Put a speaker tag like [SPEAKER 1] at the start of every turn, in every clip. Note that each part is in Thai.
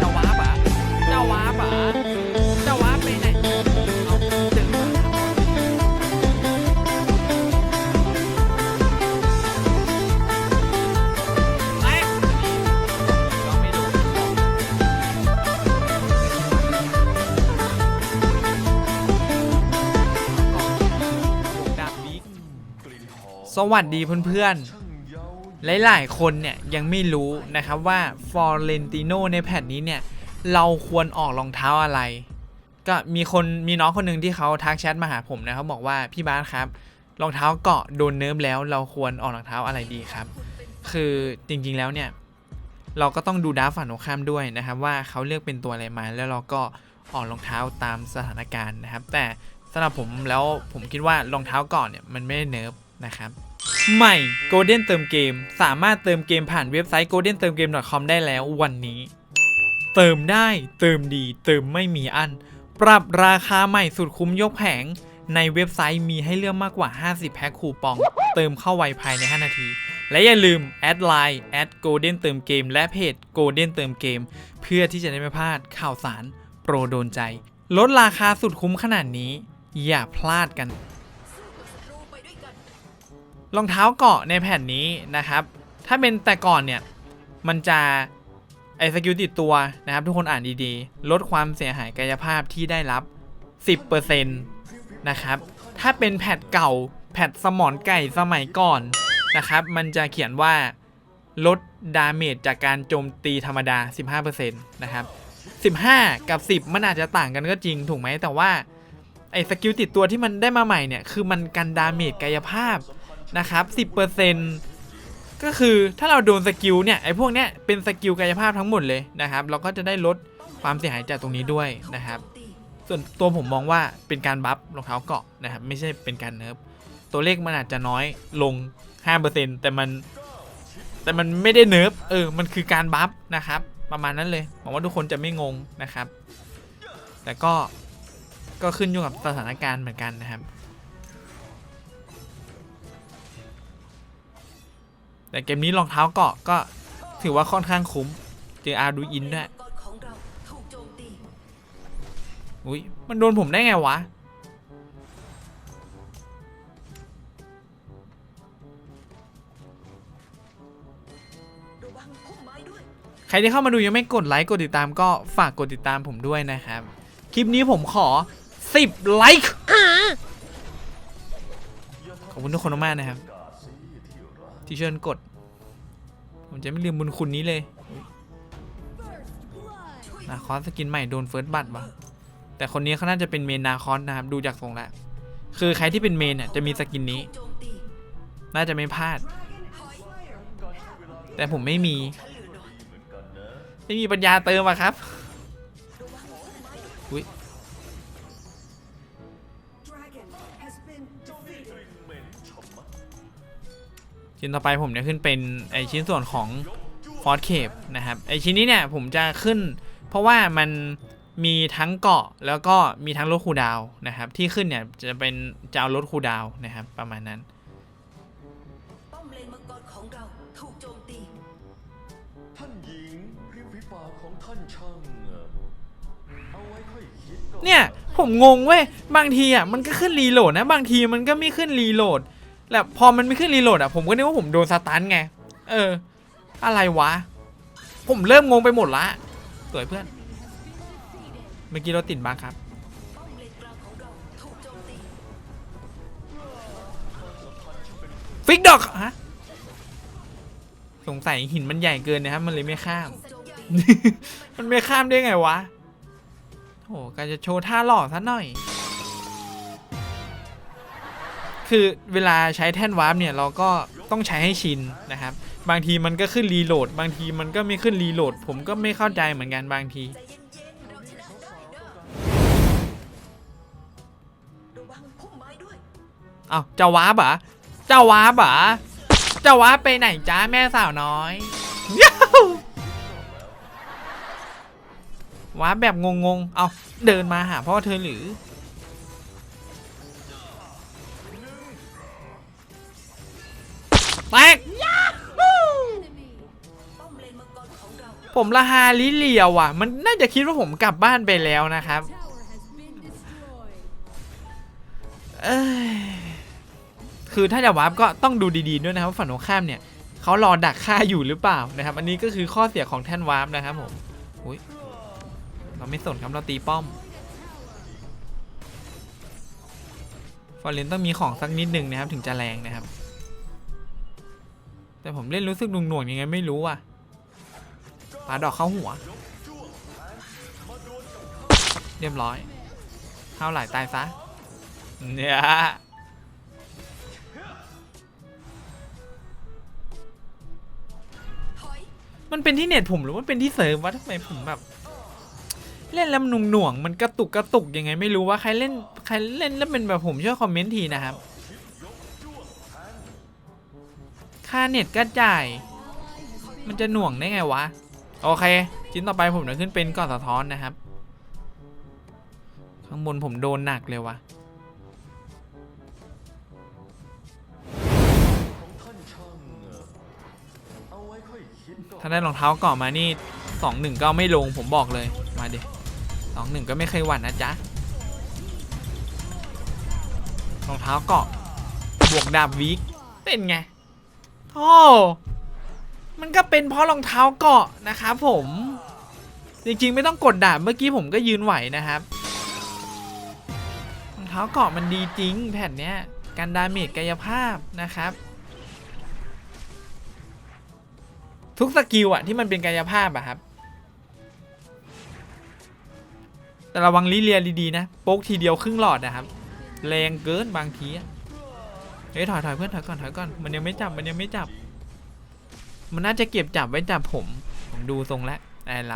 [SPEAKER 1] จ้าว้าป๋าเจ้าว้าป๋าเจ้าว้าไปไหนเอาเจอมาไปก็ไม่รู้ดาบบิ๊ก สวัสดีเพื่อนๆ หลายๆ คนเนี่ยยังไม่รู้นะครับว่าฟอร์เรนติโนในแผ่นนี้เนี่ยเราควรออกรองเท้าอะไร ก็มีคนมีน้องคนหนึ่งที่เขาทักแชทมาหาผมนะเขาบอกว่าพี่บาสครับรองเท้าเกาะโดนเนิร์ฟแล้ว เราควรออกรองเท้าอะไรดีครับ คือจริงๆแล้วเนี่ยเราก็ต้องดูดาฝั่งตรงข้ามด้วยนะครับ ว่าเขาเลือกเป็นตัวอะไรมาแล้วเราก็ออกรองเท้าตามสถานการณ์นะครับ แต่สำหรับผมแล้วผมคิดว่ารองเท้าเก่อนเนี่ยมันไม่ได้เนิร์ฟนะครับ ใหม่ Golden เติมเกม สามารถเติมเกมผ่านเว็บไซต์ golden เติมเกม .com ได้แล้ววันนี้ เติมได้เติมดี เติมไม่มีอัน ปรับราคาใหม่สุดคุ้มยกแผง ในเว็บไซต์มีให้เลือกมากกว่า 50 แพ็คคูปอง เติมเข้าไวภายใน 5 นาที และอย่าลืมแอดไลน์แอด golden เติมเกม และเพจ golden เติมเกม เพื่อที่จะได้ไม่พลาดข่าวสาร โปรโดนใจ ลดราคาสุดคุ้มขนาดนี้ อย่าพลาดกัน รองเท้าเกาะในแผ่นนี้นะครับ ถ้าเป็นแต่ก่อนเนี่ย มันจะไอสกิลติดตัวนะครับ ทุกคนอ่านดีๆ ลดความเสียหายกายภาพที่ได้รับ 10%นะครับ ถ้าเป็นแพทเก่าแพทสมอนไก่สมัยก่อนนะครับ มันจะเขียนว่าลดดาเมจจากการโจมตีธรรมดา 15%นะครับ 15 กับ 10 มันอาจจะต่างกันก็จริงถูกไหมแต่ว่าไอ้สกิลติดตัวที่มันได้มาใหม่เนี่ย คือมันกันดาเมจกายภาพ นะครับ 10%ก็คือถ้าเราโดนสกิลเนี่ยไอ้พวกเนี้ยเป็นสกิลกายภาพทั้งหมดเลยนะครับ เราก็จะได้ลดความเสียหายจากตรงนี้ด้วยนะครับ ส่วนตัวผมมองว่าเป็นการบัฟรองเท้าเกาะนะครับไม่ใช่เป็นการเนิร์ฟตัวเลขมันอาจจะน้อยลง 5%แต่มันแต่มันไม่ได้เนิร์ฟเออ มันคือการบัฟนะครับ ประมาณนั้นเลยหวังว่าทุกคนจะไม่งงนะครับ แต่ก็ก็ขึ้นอยู่กับสถานการณ์เหมือนกันนะครับ แต่เกมนี้รองเท้าเกาะก็ถือว่าค่อนข้างคุ้ม เจออาร์ดูอินด้วย
[SPEAKER 2] ของเราถูกโจมตี
[SPEAKER 1] อุ้ยมันโดนผมได้ไงวะ
[SPEAKER 2] ระวังพุ่มไม้ด้วย
[SPEAKER 1] ใครที่เข้ามาดูยังไม่กดไลค์กดติดตามก็ฝากกดติดตามผมด้วยนะครับ คลิปนี้ผมขอ 10 ไลค์ ขอบคุณทุกคนมากๆนะครับ ที่ช่วยกันกด ผมจะไม่ลืมบุญคุณนี้เลยนาคอสสกินใหม่โดนเฟิร์สบัตวะแต่คนนี้เขาน่าจะเป็นเมนนาคอสนะครับ ดูจากทรงแล้วคือใครที่เป็นเมนเนี่ยจะมีสกินนี้
[SPEAKER 2] โจมตี
[SPEAKER 1] น่าจะไม่พลาด แต่ผมไม่มี ไม่มีปัญญาเติมอะครับ อุ้ย ชิ้นต่อไปผมจะขึ้นเป็นไอชิ้นส่วนของฟอร์ c เคปนะครับไอชิ้นนี้เนี่ยผมจะขึ้น เพราะว่ามันมีทั้งเกาะแล้วก็มีทั้งลดคูลดาวน์นะครับ ที่ขึ้นเนี่ยจะเป็นจะเอาลดคูลดาวน์นะครับ ประมาณนั้น
[SPEAKER 2] ป้อมเลนมังกรของเราถูกโจมตี
[SPEAKER 3] ท่านหญิงริมฝีปากของท่านช่างเอ่อเอาไว้ค่อยคิดก็
[SPEAKER 1] เนี่ยผมงงเว้ยบางทีอะมันก็ขึ้นรีโหลดนะบางทีมันก็ไม่ขึ้นรีโหลด แล้วพอมันไม่ขึ้นรีโหลดอะผมก็นึกว่าผมโดนสตันไง เออ อะไรวะ ผมเริ่มงงไปหมดละสวยเพื่อน เมื่อกี้เราติดบั๊กครับ ฟิกดอกฮะ สงสัยหินมันใหญ่เกินนะครับ มันเลยไม่ข้าม
[SPEAKER 2] มั
[SPEAKER 1] นไม่ข้ามได้ไงวะโหก็จะโชว์ท่าหล่อซะหน่อย คือเวลาใช้แท่นวาร์ปเนี่ยเราก็ต้องใช้ให้ชินนะครับ บางทีมันก็ขึ้นรีโหลด บางทีมันก็ไม่ขึ้นรีโหลด ผมก็ไม่เข้าใจเหมือนกันบางที
[SPEAKER 2] เย็นๆเราชนะได้เด้อระว้า
[SPEAKER 1] เจ้าวาร์ปเหรอเจ้าวาร์ปเหรอเจ้าวาร์ปไปไหนจ้าแม่สาวน้อยย้าววาร์ปแบบงงๆ เอาเดินมาหาพ่อเธอหรือ แตก
[SPEAKER 2] ป้อมเลนมังกรของเรา
[SPEAKER 1] ผผมละฮาลิเลียวอะ มันน่าจะคิดว่าผมกลับบ้านไปแล้วนะครับเอ้ยคือถ้าจะวาร์ปก็ต้องดูดีๆด้วยนะครับว่าฝั่งตรงข้ามเนี่ยเขารอดักฆ่าอยู่หรือเปล่านะครับ อันนี้ก็คือข้อเสียของแท่นวาร์ปนะครับผมอุ้ยเราไม่สนครับเราตีป้อมฟอร์เรนต้องมีของสักนิดหนึ่งนะครับถึงจะแรงนะครับ แต่ผมเล่นรู้สึกหน่วงๆยังไงไม่รู้อะปาดอกเข้าหัว เรียบร้อยเข้าไหลตายซะเนี่ยมันเป็นที่เน็ตผมหรือว่าเป็นที่เซิร์ฟวะทำไมผมแบบ เล่นแล้วมันหน่วงๆมันกระตุกกระตุกยังไงไม่รู้ว่าใครเล่นใครเล่นแล้วเป็นแบบผมช่วยคอมเมนต์ทีนะครับ ค่าเน็ตก็จ่าย มันจะหน่วงได้ไงวะ โอเค ชิ้นต่อไปผมจะขึ้นเป็นก่อนสะท้อนนะครับ ข้างบนผมโดนหนักเลยวะ
[SPEAKER 3] ท่านช่างเอ่อเอาไว้ค่อยคิดก็
[SPEAKER 1] ถ้าได้รองเท้าเกาะมานี่สองหนึ่งก็ไม่ลงผมบอกเลย มาเดิสองหนึ่งก็ไม่เคยหวั่นนะจ๊ะ รองเท้าเกาะบวกดาบวิกเป็นไง โอ้มันก็เป็นเพราะรองเท้าเกาะนะครับผม จริงๆไม่ต้องกดดาบเมื่อกี้ผมก็ยืนไหวนะครับรองเท้าเกาะมันดีจริง แผ่นเนี้ยการดาเมจกายภาพนะครับ ทุกสกิลอะที่มันเป็นกายภาพอะครับ แต่ระวังลิเลียดีๆนะโป๊กทีเดียวครึ่งหลอดนะครับแรงเกินบางทีอะ เฮ้ยถอยถอยเพื่อนถอยก่อนถอยก่อนมันยังไม่จับมันยังไม่จับ มันน่าจะเก็บจับไว้จับผม ผมดูทรงแล้วไอ้ล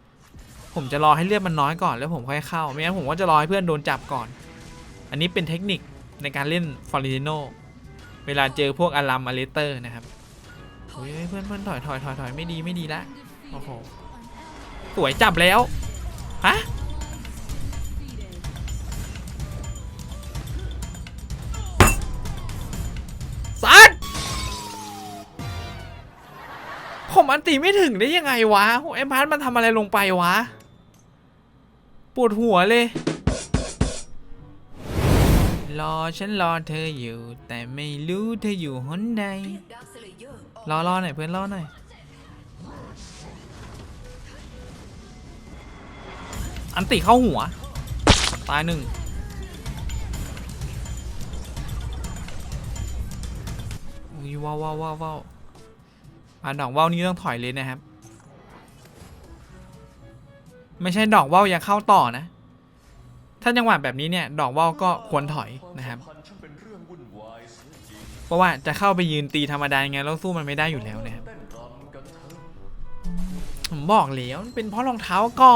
[SPEAKER 1] ำผมจะรอให้เลือดมันน้อยก่อนแล้วผมค่อยเข้า ไม่งั้นผมก็จะรอให้เพื่อนโดนจับก่อน อันนี้เป็นเทคนิคในการเล่นฟอริโนเวลาเจอพวกอารัมอเลเตอร์นะครับโอ้ยเพื่อนเพื่อนถอยถอยถอยถอยไม่ดีไม่ดีละโอ้โหสวยจับแล้วฮะ มอันตีไม่ถึงได้ยังไงวะโอ้เอ็มพาร์ตมันทำอะไรลงไปวะ ปวดหัวเลย รอฉันรอเธออยู่ แต่ไม่รู้เธออยู่หนใด
[SPEAKER 2] รอรอ
[SPEAKER 1] หน่อยเพื่อนรอหน่อย อันติเข้าหัว ตายหนึ่งว้าวว้าวว้าว ว้าวอ่าดอกว่าวนี้ต้องถอยเลยนะครับ ไม่ใช่ดอกว่าวย่าเข้าต่อนะ ถ้าจังหวะแบบนี้เนี่ย ดอกว่าวก็ควรถอยนะครับ
[SPEAKER 3] เพ
[SPEAKER 1] ราะว่าจะเข้าไปยืนตีธรรมดายังไงแล้วสู้มันไม่ได้อยู่แล้วนะครับผมบอกแล้วมันเป็นเพราะรองเท้าก็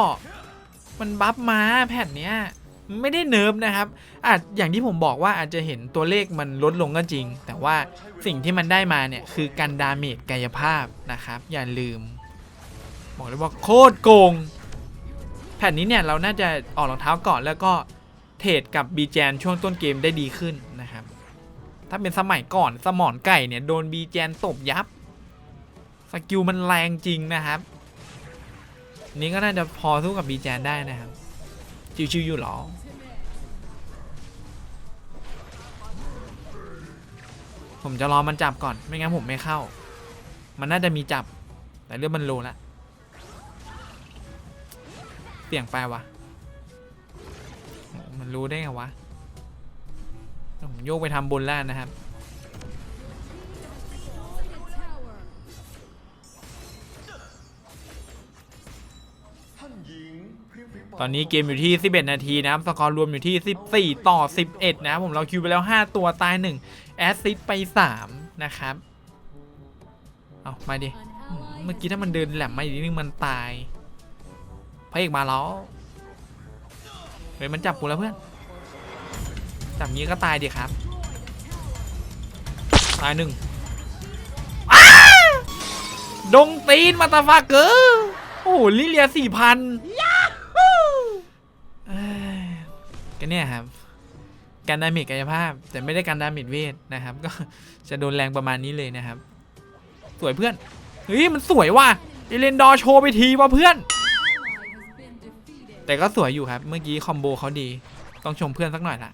[SPEAKER 1] มันบัฟมาแผ่นเนี้ย ไม่ได้เนิร์ฟนะครับอาจอย่างที่ผมบอกว่าอาจจะเห็นตัวเลขมันลดลงก็จริง แต่ว่าสิ่งที่มันได้มาเนี่ยคือการดาเมจกายภาพนะครับ อย่าลืม บอกเลยว่าโคตรโกง แผ่นนี้เนี่ยเราน่าจะออกรองเท้าก่อนแล้วก็เทรดกับบีแจนช่วงต้นเกมได้ดีขึ้นนะครับ ถ้าเป็นสมัยก่อนสมอนไก่เนี่ยโดนบีแจนตบยับ สกิลมันแรงจริงนะครับ นี้ก็น่าจะพอสู้กับบีแจนได้นะครับ ชิวๆอยู่หรอ ผมจะรอมันจับก่อน ไม่งั้นผมไม่เข้า มันน่าจะมีจับ แต่เรื่องมันโลละเสี่ยงไปวะ มันรู้ได้ไงวะ ผมโยกไปทำบนแล้วนะครับ ตอนนี้เกมอยู่ที่ 11 นาทีนะครับ สกอร์รวมอยู่ที่ 14 ต่อ 11 นะครับผมเราคิวไปแล้ว 5 ตัวตาย 1 แอสซิสไป 3 นะครับ เอามาดิ เมื่อกี้ถ้ามันเดินแหลมมาอีกนิดนึงมันตาย พระเอกมาแล้ว เฮ้ยมันจับกูแล้วเพื่อน จับงี้ก็ตายดิครับ ตายหนึ่งดงตีนมาตาฟาเกอร์โอ้โหลิเลียสี่พัน เอ้ยก็ เนี่ยครับการดาเมจกายภาพ แต่ไม่ได้การดาเมจเวทนะครับ ก็จะโดนแรงประมาณนี้เลยนะครับ สวยเพื่อนเฮ้ยมันสวยว่ะเอเลนดอร์โชว์ไปทีว่าเพื่อน แต่ก็สวยอยู่ครับ เมื่อกี้คอมโบเขาดี ต้องชมเพื่อนสักหน่อยละ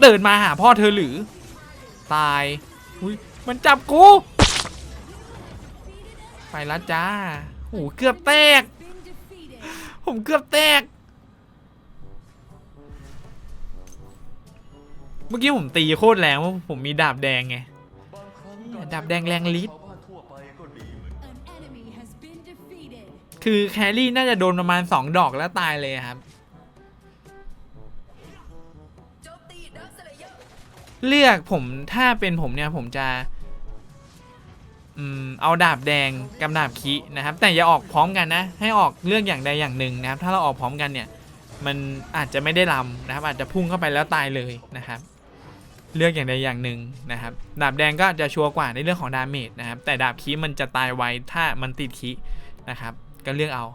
[SPEAKER 1] เดินมาหาพ่อเธอหรือ ตาย อุ้ยมันจับกู ไปและจ้าโอ้โหเกือบแตก ผมเกือบแตก เมื่อกี้ผมตีโคตรแรงว่าผมมีดาบแดงไง
[SPEAKER 3] บา
[SPEAKER 1] บแดงแรงฤทธิ์
[SPEAKER 3] ชาวบ้านทั่วไปก็ดีเหมือนกัน
[SPEAKER 4] An enemy has been defeated.
[SPEAKER 1] คือแครี่น่าจะโดนประมาณ 2 ดอกแล้วตายเลยครับ
[SPEAKER 2] เลือ
[SPEAKER 1] กผมถ้าเป็นผมเนี่ยผมจะ อืมเอาดาบแดงกับดาบคีนะครับ แต่อย่าออกพร้อมกันนะ ให้ออกเลือกอย่างใดอย่างหนึ่งนะครับ ถ้าเราออกพร้อมกันเนี่ย มันอาจจะไม่ได้ลำนะครับ อาจจะพุ่งเข้าไปแล้วตายเลยนะครับ เลือกอย่างใดอย่างหนึ่งนะครับ ดาบแดงก็จะชัวร์กว่าในเรื่องของดาเมจนะครับ แต่ดาบคีมันจะตายไวถ้ามันติดคีนะครับ ก็เลือกเอา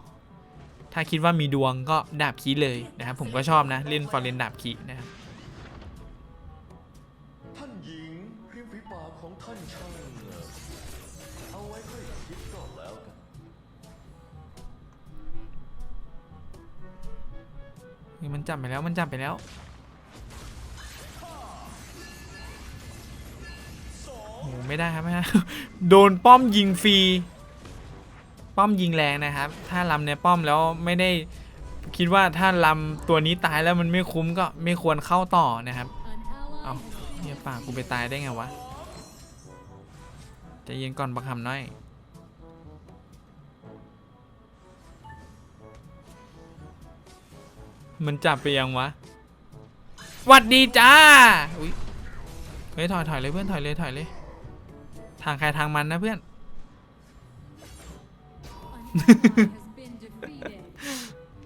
[SPEAKER 1] ถ้าคิดว่ามีดวงก็ดาบคีเลยนะครับ ผมก็ชอบนะเล่นฟอร์เรนดาบคีนะครับ
[SPEAKER 3] เฮ้
[SPEAKER 1] ยมันจับไปแล้วมันจับไปแล้วโอ้โหไม่ได้ครับไม่ได้โดนป้อมยิงฟรีป้อมยิงแรงนะครับ ถ้าลำในป้อมแล้วไม่ได้คิดว่าถ้าลำตัวนี้ตายแล้วมันไม่คุ้มก็ไม่ควรเข้าต่อนะครับ เอาเฮียป่ากกูไปตายได้ไงวะใจะเย็นก่อนบักคำน้อย มันจับไปยังวะหวัดดีจ้าอุ้ยเฮ้ยถอยถอยเลยเพื่อนถอยเลยถอยเลย ทางใครทางมันนะเพื่อน
[SPEAKER 4] an ally has been defeated.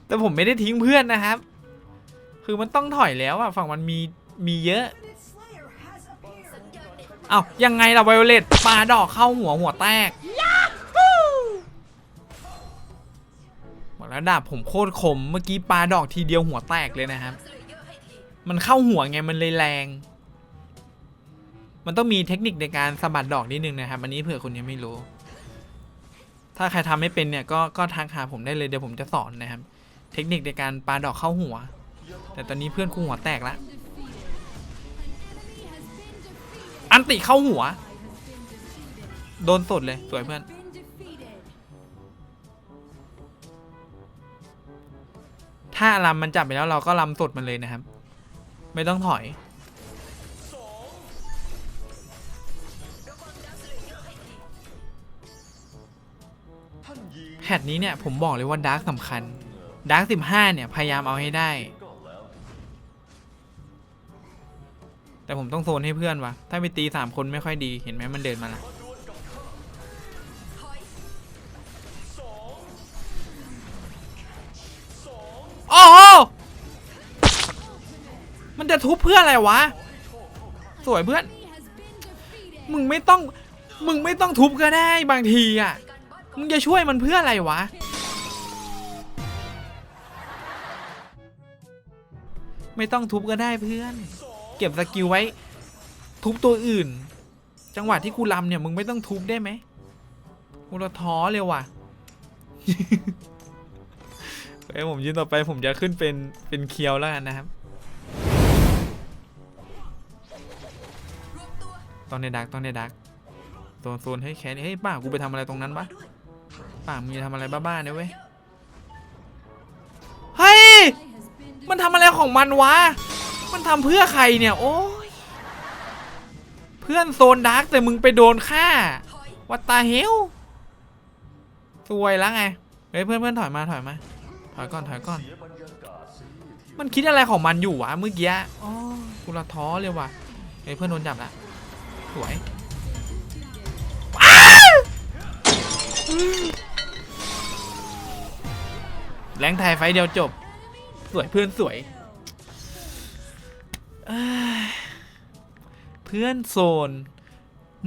[SPEAKER 1] แต่ผมไม่ได้ทิ้งเพื่อนนะครับ คือมันต้องถอยแล้วอะฝั่งมันมีมีเยอะ
[SPEAKER 5] Infinite Slayer has appeared.
[SPEAKER 1] เอ้ายังไงล่ะไวโอเลตปาดอกเข้าหัวหัวแตก แล้วดาบผมโคตรคม เมื่อกี้ปาดอกทีเดียวหัวแตกเลยนะครับ มันเข้าหัวไงมันเลยแรง มันต้องมีเทคนิคในการสะบัดดอกนิดนึงนะครับอันนี้เผื่อคนยังไม่รู้ ถ้าใครทำไม่เป็นเนี่ยก็ก็ทักหาผมได้เลยเดี๋ยวผมจะสอนนะครับ เทคนิคในการปาดอกเข้าหัว แต่ตอนนี้เพื่อนคู่หัวแตกละอันติเข้าหัว โดนสดเลยสวยเพื่อน ถ้าลำมันจับไปแล้วเราก็ลำสดมันเลยนะครับ ไม่ต้องถอย
[SPEAKER 2] ระวังดักสเลเยอร์ให้ที
[SPEAKER 3] ท่านหญิง
[SPEAKER 1] แพทนี้เนี่ยผมบอกเลยว่าดาร์กสำคัญดาร์กสิบห้าเนี่ย พยายามเอาให้ได้
[SPEAKER 3] แล้วกัน
[SPEAKER 1] แต่ผมต้องโซนให้เพื่อนวะถ้าไปตีสามคนไม่ค่อยดีเห็นไหมมันเดินมาละ จะทุบเพื่ออะไรวะ สวยเพื่อน มึงไม่ต้อง มึงไม่ต้องทุบก็ได้บางทีอะ มึงจะช่วยมันเพื่ออะไรวะ ไม่ต้องทุบก็ได้เพื่อน เก็บสกิลไว้ ทุบตัวอื่น จังหวะที่กูลำเนี่ยมึงไม่ต้องทุบได้ไหมกูละท้อเลยว่ะเอ้ผมยืนต่อไปผมจะขึ้นเป็นเป็นเคียวแล้วกันนะครับ
[SPEAKER 2] ต
[SPEAKER 1] อนในดักตอนในดักโซนโซนให้แคสเฮ้ยป้ากูไปทำอะไรตรงนั้นวะ
[SPEAKER 2] ด้วย
[SPEAKER 1] ป้ามึงจะทำอะไรบ้าๆเนี่ยเว้ยเฮ้ยมันทำอะไรของมันวะมันทำเพื่อใครเนี่ยโอ้ยเพื่อนโซนดาร์กแต่มึงไปโดนฆ่าวัตตาเฮลสวยแล้วไงเฮ้ยเพื่อนเพื่อนถอยมาถอยมาถอยก่อนถอยก่อน มันคิดอะไรของมันอยู่วะเมื่อกี้อ๋อกูละท้อเลยว่ะเฮ้ยเพื่อนโดนจับละ สวยอ้าวแรงไทยไฟเดียวจบ สวยเพื่อนสวย เพื่อนโซน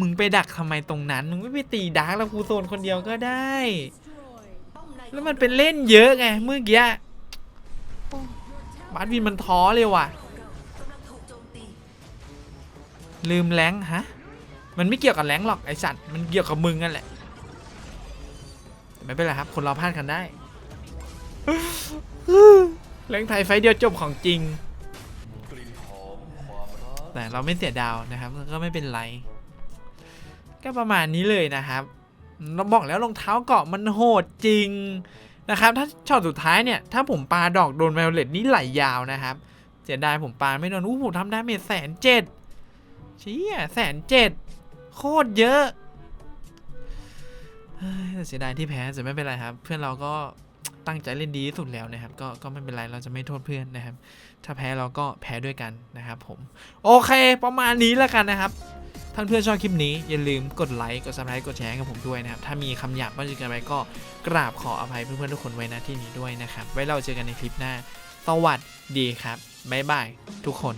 [SPEAKER 1] มึงไปดักทำไมตรงนั้น มึงไม่ไปตีดาร์กแล้วกูโซนคนเดียวก็ได้ แล้วมันเป็นเล่นเยอะไงเมื่อกี้บาสวินมันท้อเลยว่ะ
[SPEAKER 2] ลืม
[SPEAKER 1] แรงฮะ มันไม่เกี่ยวกับแรงหรอกไอสัตว์ มันเกี่ยวกับมึงนั่นแหละแต่ไม่เป็นไรครับ คนเราพลาดกันได้แรงไทยไฟเดียวจบของจริง แต่เราไม่เสียดาวนะครับ ก็ไม่เป็นไร ก็ประมาณนี้เลยนะครับ เราบอกแล้วรองเท้าเกาะมันโหดจริงนะครับ ถ้าช็อตสุดท้ายเนี่ย ถ้าผมปาดอกโดนไวโอเลตนี่ไหลยาวนะครับ เสียดายผมปาไม่โดนอู้ผมทำได้เมจแสนเจ็ด เชี่ยแสนเจ็ดโคตรเยอะเฮ้ยแต่เสียดายที่แพ้แต่ไม่เป็นไรครับ เพื่อนเราก็ตั้งใจเล่นดีที่สุดแล้วนะครับ ก็ก็ไม่เป็นไรเราจะไม่โทษเพื่อนนะครับ ถ้าแพ้เราก็แพ้ด้วยกันนะครับผม โอเค ประมาณนี้แล้วกันนะครับท่านเพื่อนชอบคลิปนี้ อย่าลืมกดไลค์กด subscribe กดแชร์กับผมด้วยนะครับ ถ้ามีคำหยาบบ้างจนเกินไปก็กราบขออภัยเพื่อนๆทุกคนไว้นะที่นี้ด้วยนะครับ ไว้เราเจอกันในคลิปหน้าสวัสดีครับบ๊ายบายทุกคน